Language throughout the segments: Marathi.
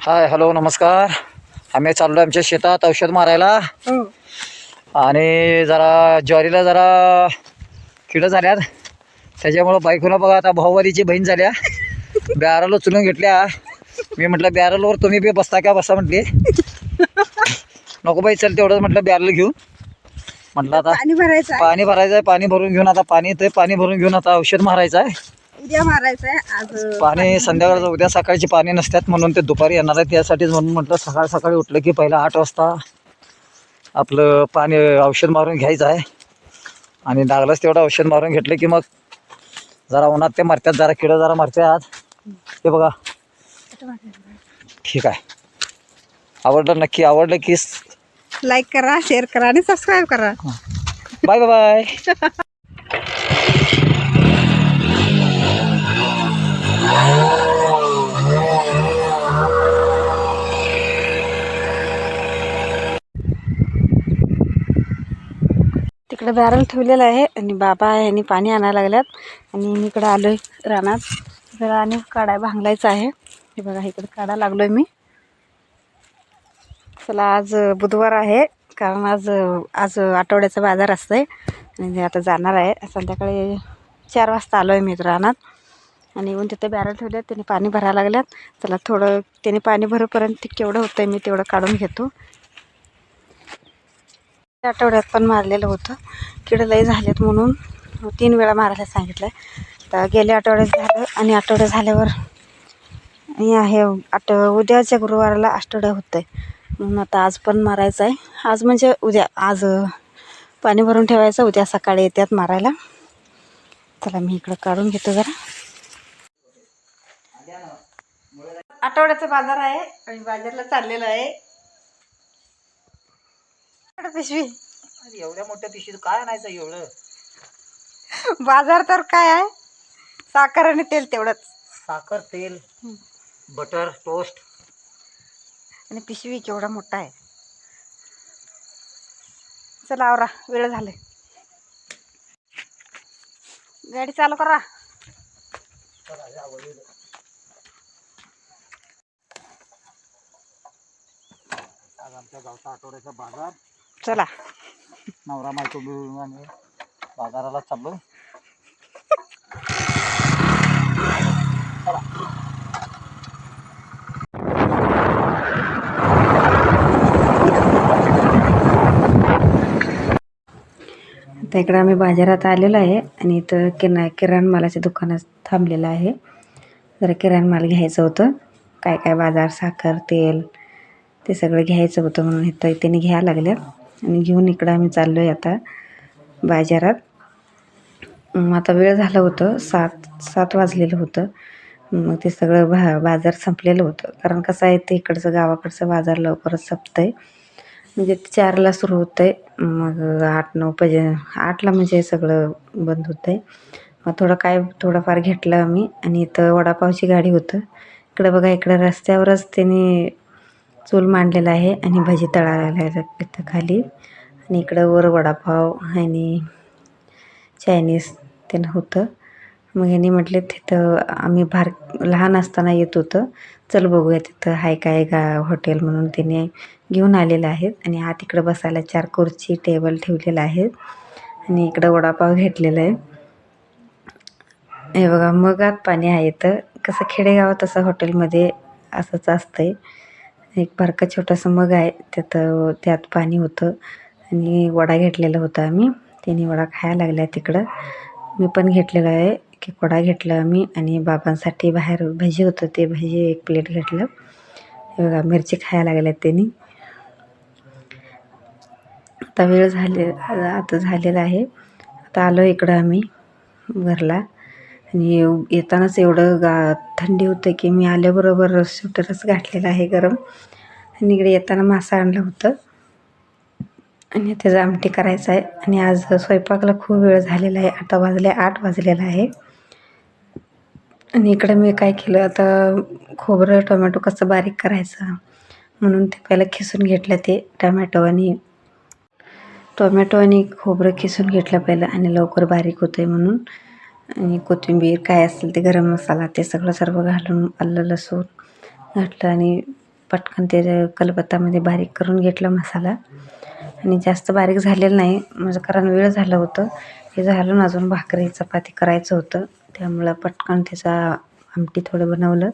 हाय हॅलो नमस्कार. आम्ही चाललो आमच्या शेतात औषध मारायला. हो. आणि जरा ज्वारीला जरा किडं झाल्यात. त्याच्यामुळं बायकोनं बघा आता भाऊवालीची बहीण झाल्या. बॅरल उचलून घेतल्या. मी म्हटलं बॅरलवर तुम्ही बी बसता का? बसा म्हटली. नको बाई चल तेवढंच म्हटलं बॅरल घेऊन. म्हटलं आता पाणी भरायचं आहे. पाणी भरायचं आहे पाणी भरून घेऊन आता पाणी ते पाणी भरून घेऊन आता औषध मारायचं आहे. उद्या मारायचं आहे आज पाणी संध्याकाळचं उद्या सकाळची पाणी नसतात म्हणून ते दुपारी येणार आहे त्यासाठीच म्हणून म्हटलं सकाळ सकाळी उठलं की पहिला आठ वाजता आपलं पाणी औषध मारून घ्यायचं आहे. आणि लागलंच तेवढं औषध मारून घेतलं की मग जरा उन्हात ते मरतात जरा किडं जरा मरतात ते बघा. ठीक आहे. आवडलं नक्की आवडलं की लाईक करा शेअर करा आणि सबस्क्राईब करा. बाय बाय बाय बॅरल ठेवलेलं आहे आणि बाबा यांनी पाणी आणायला लागल्यात. आणि मी इकडं आलो आहे रानात. जरा आणि काढा भांगलायचं आहे. हे बघा इकडे काढा आहे मी. चला आज बुधवार आहे. कारण आज आज आठवड्याचा बाजार असतंय. आणि आता जाणार आहे. संध्याकाळी चार वाजता आलो आहे मी रानात. आणि येऊन तिथे बॅरल ठेवल्यात त्यांनी पाणी भरायला लागल्यात. चला थोडं त्यांनी पाणी भरेपर्यंत ते केवढं आहे मी तेवढं काढून घेतो. आठवड्यात पण मारलेलं होतं. किडं लई झालेत म्हणून तीन वेळा मारायला सांगितलं आहे तर गेल्या आठवड्यात झालं आणि आठवड्या झाल्यावर आणि आहे आठ उद्याच्या गुरुवाराला आठवड्या होतं आहे म्हणून आता आज पण मारायचं आहे. आज म्हणजे उद्या आज पाणी भरून ठेवायचं उद्या सकाळी येतात मारायला. चला मी इकडं काढून घेतो जरा. आठवड्याचा बाजार आहे आणि बाजारला चाललेलं आहे. इकडं पिशवी एवढ्या मोठ्या पिशीत काय आणायचं एवढं? बाजार तर काय आहे? साखर आणि तेल तेवढंच. साखर तेल बटर टोस्ट. आणि पिशवी केवढा मोठा आहे. चला आवरा वेळ झाले गाडी चालू करा. आज आमच्या गावचा आठवड्याचा बाजार. चला. नवरा बायको मिळून आम्ही बाजाराला चाललो आता इकडं आम्ही बाजारात आलेलो आहे आणि इथं किरा किराणा मालाच्या दुकानात थांबलेलं आहे. जरा किराणा माल घ्यायचं होतं. काय काय बाजार साखर तेल ते सगळं घ्यायचं होतं म्हणून इथं त्यांनी घ्यायला लागल्यात. आणि घेऊन इकडं आम्ही चाललो आहे आता बाजारात. आता वेळ झालं होतं सात सात वाजलेलं होतं. मग ते सगळं भा बाजार संपलेलं होतं. कारण कसं आहे ते इकडचं गावाकडचं बाजार लवकरच संपतं आहे म्हणजे चारला सुरू होतं आहे मग आठ नऊ पजे आठला म्हणजे सगळं बंद होतं आहे मग थोडं काय थोडंफार घेतलं आम्ही. आणि इथं वडापावची गाडी होतं. इकडं बघा इकडं रस्त्यावरच त्यांनी चूल मांडलेला आहे आणि भजी तळायला इथं खाली. आणि इकडं वर वडापाव आणि चायनीज ते होतं. मग यांनी म्हटले तिथं आम्ही भार लहान असताना येत होतं. चल बघूया तिथं हाय काय गा हॉटेल म्हणून. तिने घेऊन आलेलं आहेत आणि आत इकडं बसायला चार खुर्ची टेबल ठेवलेलं आहेत आणि इकडं वडापाव घेतलेला आहे. हे बघा मगात पाणी आहे तर कसं खेडेगावात तसं हॉटेलमध्ये असंच असतं आहे एक बारका छोटंसं मग आहे त्यात त्यात पाणी होतं आणि वडा घेतलेला होता आम्ही. त्याने वडा खायला लागला तिकडं. मी पण घेतलेला आहे की वडा घेतला आम्ही आणि बाबांसाठी बाहेर भजी होतं ते भजी एक प्लेट घेतलं. बघा मिरची खायला लागल्यात त्यांनी. आता वेळ झाले आता झालेला आहे. आता आलो इकडं आम्ही घरला. आणि येऊ- येतानाच एवढं गा थंडी होतं की मी आल्याबरोबर स्वेटरच घातलेला आहे गरम. आणि इकडे येताना मासा आणलं होतं. आणि त्याचं आमटी करायचं आहे. आणि आज स्वयंपाकाला खूप वेळ झालेला आहे. आता वाजले आठ वाजलेला आहे. आणि इकडं मी काय केलं आता खोबरं टोमॅटो कसं बारीक करायचं म्हणून ते पहिलं खिसून घेतलं ते टमॅटो आणि टोमॅटो आणि खोबरं खिसून घेतलं पहिलं आणि लवकर बारीक होतं आहे म्हणून. आणि कोथिंबीर काय असेल ते गरम मसाला ते सगळं सर्व घालून आलं लसूण घातलं आणि पटकन ते कलबत्तामध्ये बारीक करून घेतला मसाला. आणि जास्त बारीक झालेलं नाही माझं कारण वेळ झालं होतं. हे झालं अजून भाकरी चपाती करायचं होतं. त्यामुळं पटकन त्याचा आमटी थोडं बनवलं.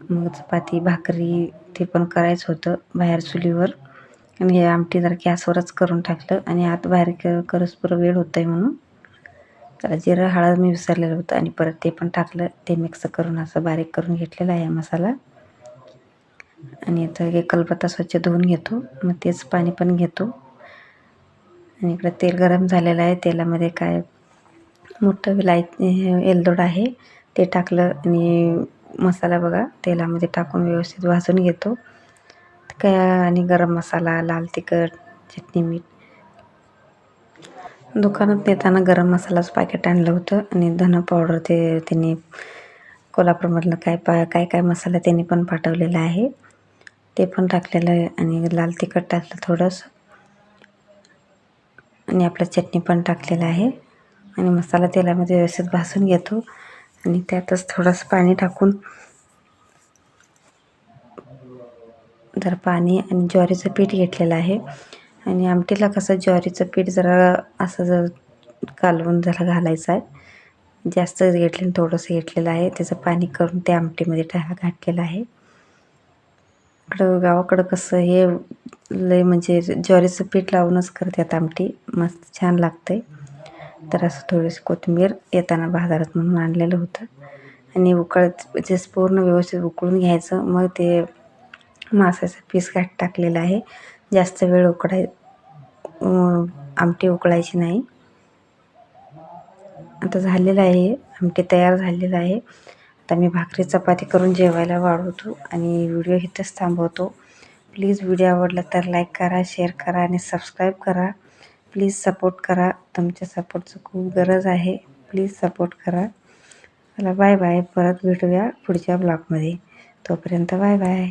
मग चपाती भाकरी ते पण करायचं होतं बाहेर चुलीवर. आणि हे आमटी जर गॅसवरच करून टाकलं आणि आत बाहेर क वेळ होतं आहे म्हणून. त्याला जिरं हळद मी विसरलेलं होतं आणि परत ते पण टाकलं. ते मिक्स करून असं बारीक करून घेतलेला आहे मसाला. आणि आता हे कलपत्ता स्वच्छ धुवून घेतो. मग तेच पाणी पण घेतो. आणि इकडं तेल गरम झालेलं आहे. तेलामध्ये काय मोठं विलाय एलदोड आहे. ते टाकलं आणि मसाला बघा तेलामध्ये टाकून व्यवस्थित भाजून घेतो. काय आणि गरम मसाला लाल तिखट चटणी मीठ दुकानात नेताना गरम मसालाचं पॅकेट आणलं होतं आणि धन पावडर ते त्यांनी कोल्हापूरमधलं काय पा काय काय मसाला त्यांनी पण पाठवलेला आहे. ते पण टाकलेलं आहे आणि लाल तिखट टाकलं थोडंसं. आणि आपलं चटणी पण टाकलेलं आहे. आणि मसाला तेलामध्ये व्यवस्थित भासून घेतो. आणि त्यातच थोडंसं पाणी टाकून जर पाणी आणि ज्वारीचं पीठ घेतलेलं आहे. आणि आमटीला कसं ज्वारीचं पीठ जरा असं जर कालवून जरा घालायचं आहे. जास्त घेतलं आणि थोडंसं घेतलेलं आहे. त्याचं पाणी करून त्या आमटीमध्ये टा घातलेलं आहे. इकडं गावाकडं कसं हे लय म्हणजे ज्वारीचं पीठ लावूनच करतात आमटी. मस्त छान लागते तर असं थोडीशी कोथिंबीर येताना बाजारात म्हणून आणलेलं होतं. आणि उकळत जे म्हणजे पूर्ण व्यवस्थित उकळून घ्यायचं. मग ते मासाचं पीस घाट टाकलेलं आहे. जास्त वेळ उकडाय आमटी उकळायची नाही. आता झालेलं आहे आमटी तयार झालेलं आहे. आता मी भाकरी चपाती करून जेवायला वाढवतो आणि व्हिडिओ इथंच थांबवतो. प्लीज व्हिडिओ आवडला तर लाईक करा शेअर करा आणि सबस्क्राईब करा. प्लीज सपोर्ट करा. तुमच्या सपोर्टचं खूप गरज आहे. प्लीज सपोर्ट करा. चला बाय बाय. परत भेटूया पुढच्या ब्लॉगमध्ये. तोपर्यंत बाय बाय.